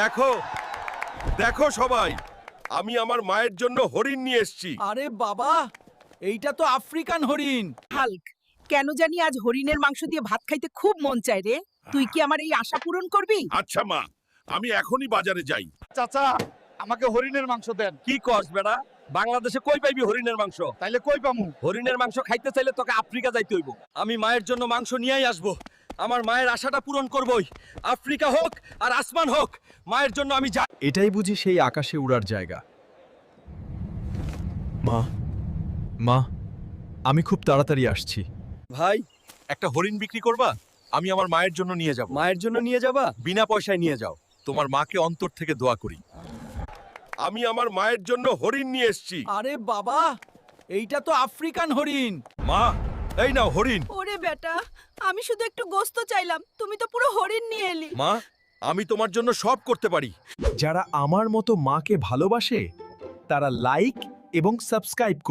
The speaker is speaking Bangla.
দেখো দেখো সবাই আমি আমার মায়ের জন্য হরিণ নিয়ে এসেছি। আরে বাবা এইটা তো আফ্রিকান হরিণ। হাল্ক কেন জানি আজ হরিণের মাংস দিয়ে ভাত খাইতে খুব মন চায় রে। তুই কি আমার এই আশা পূরণ করবি? আচ্ছা মা আমি এখনই বাজারে যাই। চাচা আমাকে হরিণের মাংস দেন। কি কস বেড়া? বাংলাদেশে কই পাইবি হরিণের মাংস? তাইলে কই পামু? হরিণের মাংস খাইতে চাইলে তোকে আফ্রিকা যাইতে হইব। আমি মায়ের জন্য মাংস নিয়েই আসব। আমার মায়ের আশাটা পূরণ করবই। আফ্রিকা হোক আর আসমান হোক মায়ের জন্য আমি যা এটাই বুঝি সেই আকাশে উড়ার জায়গা। মা। মা আমি খুব তাড়াতাড়ি আসছি। ভাই। একটা হরিণ বিক্রি করবা? আমি আমার মায়ের জন্য নিয়ে যাব। মায়ের জন্য নিয়ে যাবা? বিনা পয়সায় নিয়ে যাও। তোমার মাকে অন্তর থেকে দোয়া করি। আমি আমার মায়ের জন্য হরিণ নিয়ে এসেছি। আরে বাবা এইটা তো আফ্রিকান হরিণ। মা এই নাও হরিণ। ওরে বেটা আমি শুধু একটু গোস্ত চাইলাম তুমি তো পুরো হরিণ নিয়ে এলি। মা আমি তোমার জন্য সব করতে পারি। যারা আমার মতো মাকে ভালোবাসে তারা লাইক এবং সাবস্ক্রাইব করুন।